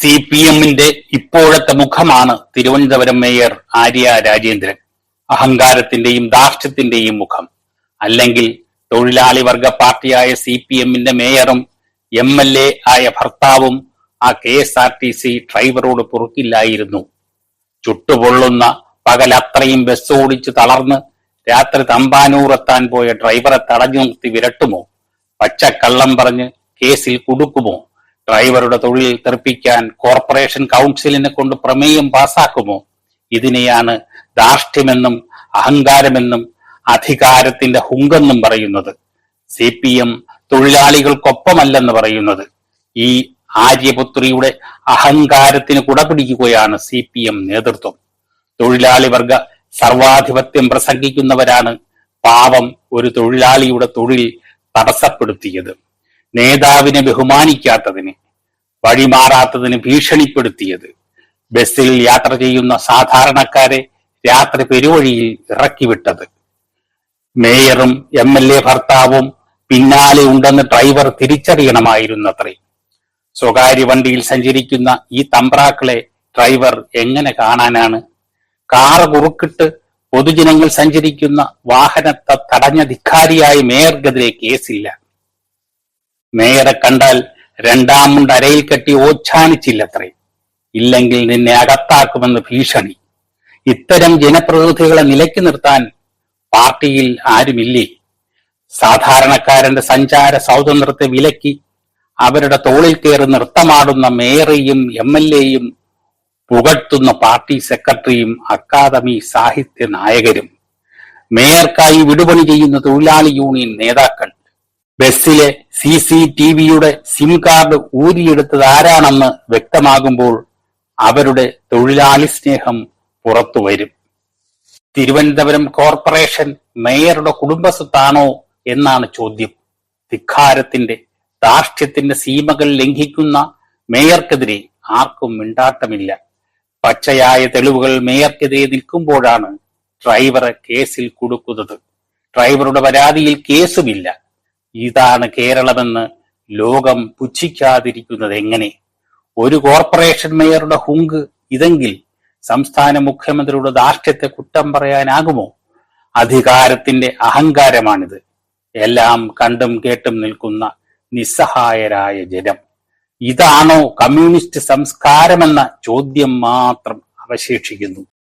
C P എമ്മിന്റെ ഇപ്പോഴത്തെ മുഖമാണ് തിരുവനന്തപുരം മേയർ ആര്യ രാജേന്ദ്രൻ. അഹങ്കാരത്തിന്റെയും ദാർഷ്ട്യത്തിന്റെയും മുഖം. അല്ലെങ്കിൽ തൊഴിലാളി വർഗ പാർട്ടിയായ സി പി എമ്മിന്റെ മേയറും എം എൽ എ ആയ ഭർത്താവും ആ K S R T C ഡ്രൈവറോട് പൊറുക്കില്ലായിരുന്നു. ചുട്ടുപൊള്ളുന്ന പകൽ അത്രയും ബസ് ഓടിച്ച് തളർന്ന് രാത്രി തമ്പാനൂർ എത്താൻ പോയ ഡ്രൈവറെ തടഞ്ഞു നിർത്തി വിരട്ടുമോ? പച്ചക്കള്ളം പറഞ്ഞ് കേസിൽ കുടുക്കുമോ? ഡ്രൈവറുടെ തൊഴിൽ തെറിപ്പിക്കാൻ കോർപ്പറേഷൻ കൗൺസിലിനെ കൊണ്ട് പ്രമേയം പാസാക്കുമോ? ഇതിനെയാണ് ധാർഷ്ട്യമെന്നും അഹങ്കാരമെന്നും അധികാരത്തിന്റെ ഹുങ്കെന്നും പറയുന്നത്. സി പി എം തൊഴിലാളികൾക്കൊപ്പമല്ലെന്ന് പറയുന്നത്. ഈ ആര്യപുത്രിയുടെ അഹങ്കാരത്തിന് കുടപിടിക്കുകയാണ് സി പി എം നേതൃത്വം. തൊഴിലാളി വർഗ സർവാധിപത്യം പ്രസംഗിക്കുന്നവരാണ് പാവം ഒരു തൊഴിലാളിയുടെ തൊഴിൽ തടസ്സപ്പെടുത്തിയത്. നേതാവിനെ ബഹുമാനിക്കാത്തതിന് വഴിമാറാത്തതിന് ഭീഷണിപ്പെടുത്തിയത്. ബസ്സിൽ യാത്ര ചെയ്യുന്ന സാധാരണക്കാരെ രാത്രി പെരുവഴിയിൽ ഇറക്കിവിട്ടത്. മേയറും എം എൽ എ ഭർത്താവും പിന്നാലെ ഉണ്ടെന്ന് ഡ്രൈവർ തിരിച്ചറിയണമായിരുന്നത്രേ. സ്വകാര്യ വണ്ടിയിൽ സഞ്ചരിക്കുന്ന ഈ തമ്പ്രാക്കളെ ഡ്രൈവർ എങ്ങനെ കാണാനാണ്? കാറ് കുറുക്കിട്ട് പൊതുജനങ്ങൾ സഞ്ചരിക്കുന്ന വാഹനത്തെ തടഞ്ഞ ധിക്കാരിയായ മേയർക്കെതിരെ കേസില്ല. മേയറെ കണ്ടാൽ രണ്ടാമുണ്ട് അരയിൽ കെട്ടി ഓച്ഛാനിച്ചില്ലത്രേ. ഇല്ലെങ്കിൽ നിന്നെ അകത്താക്കുമെന്ന് ഭീഷണി. ഇത്തരം ജനപ്രതിനിധികളെ നിലയ്ക്ക് നിർത്താൻ പാർട്ടിയിൽ ആരുമില്ലേ? സാധാരണക്കാരന്റെ സഞ്ചാര സ്വാതന്ത്ര്യത്തെ വിലക്കി അവരുടെ തോളിൽ കയറി നൃത്തമാടുന്ന മേയറേയും എം എൽ എയും പുകഴ്ത്തുന്ന പാർട്ടി സെക്രട്ടറിയും അക്കാദമി സാഹിത്യ നായകരും. മേയർക്കായി വിടുപണി ചെയ്യുന്ന തൊഴിലാളി യൂണിയൻ നേതാക്കൾ ബസ്സിലെ സി സി ടി വിയുടെ സിം കാർഡ് ഊരിയെടുത്തത് ആരാണെന്ന് വ്യക്തമാകുമ്പോൾ അവരുടെ തൊഴിലാളി സ്നേഹം പുറത്തു വരും. തിരുവനന്തപുരം കോർപ്പറേഷൻ മേയറുടെ കുടുംബസ്വത്താണോ എന്നാണ് ചോദ്യം. ധിക്കാരത്തിന്റെ ധാർഷ്ട്യത്തിന്റെ സീമകൾ ലംഘിക്കുന്ന മേയർക്കെതിരെ ആർക്കും മിണ്ടാട്ടമില്ല. പച്ചയായ തെളിവുകൾ മേയർക്കെതിരെ നിൽക്കുമ്പോഴാണ് ഡ്രൈവറെ കേസിൽ കൊടുക്കുന്നത്. ഡ്രൈവറുടെ പരാതിയിൽ കേസുമില്ല. ഇതാണ് കേരളമെന്ന് ലോകം പുച്ഛിക്കാതിരിക്കുന്നത് എങ്ങനെ? ഒരു കോർപ്പറേഷൻ മേയറുടെ ഹുങ്ക് ഇതെങ്കിൽ സംസ്ഥാന മുഖ്യമന്ത്രിയുടെ ധാർഷ്ട്യത്തെ കുറ്റം പറയാനാകുമോ? അധികാരത്തിന്റെ അഹങ്കാരമാണിത്. എല്ലാം കണ്ടും കേട്ടും നിൽക്കുന്ന നിസ്സഹായരായ ജനം. ഇതാണോ കമ്മ്യൂണിസ്റ്റ് സംസ്കാരമെന്ന ചോദ്യം മാത്രം അവശേഷിക്കുന്നു.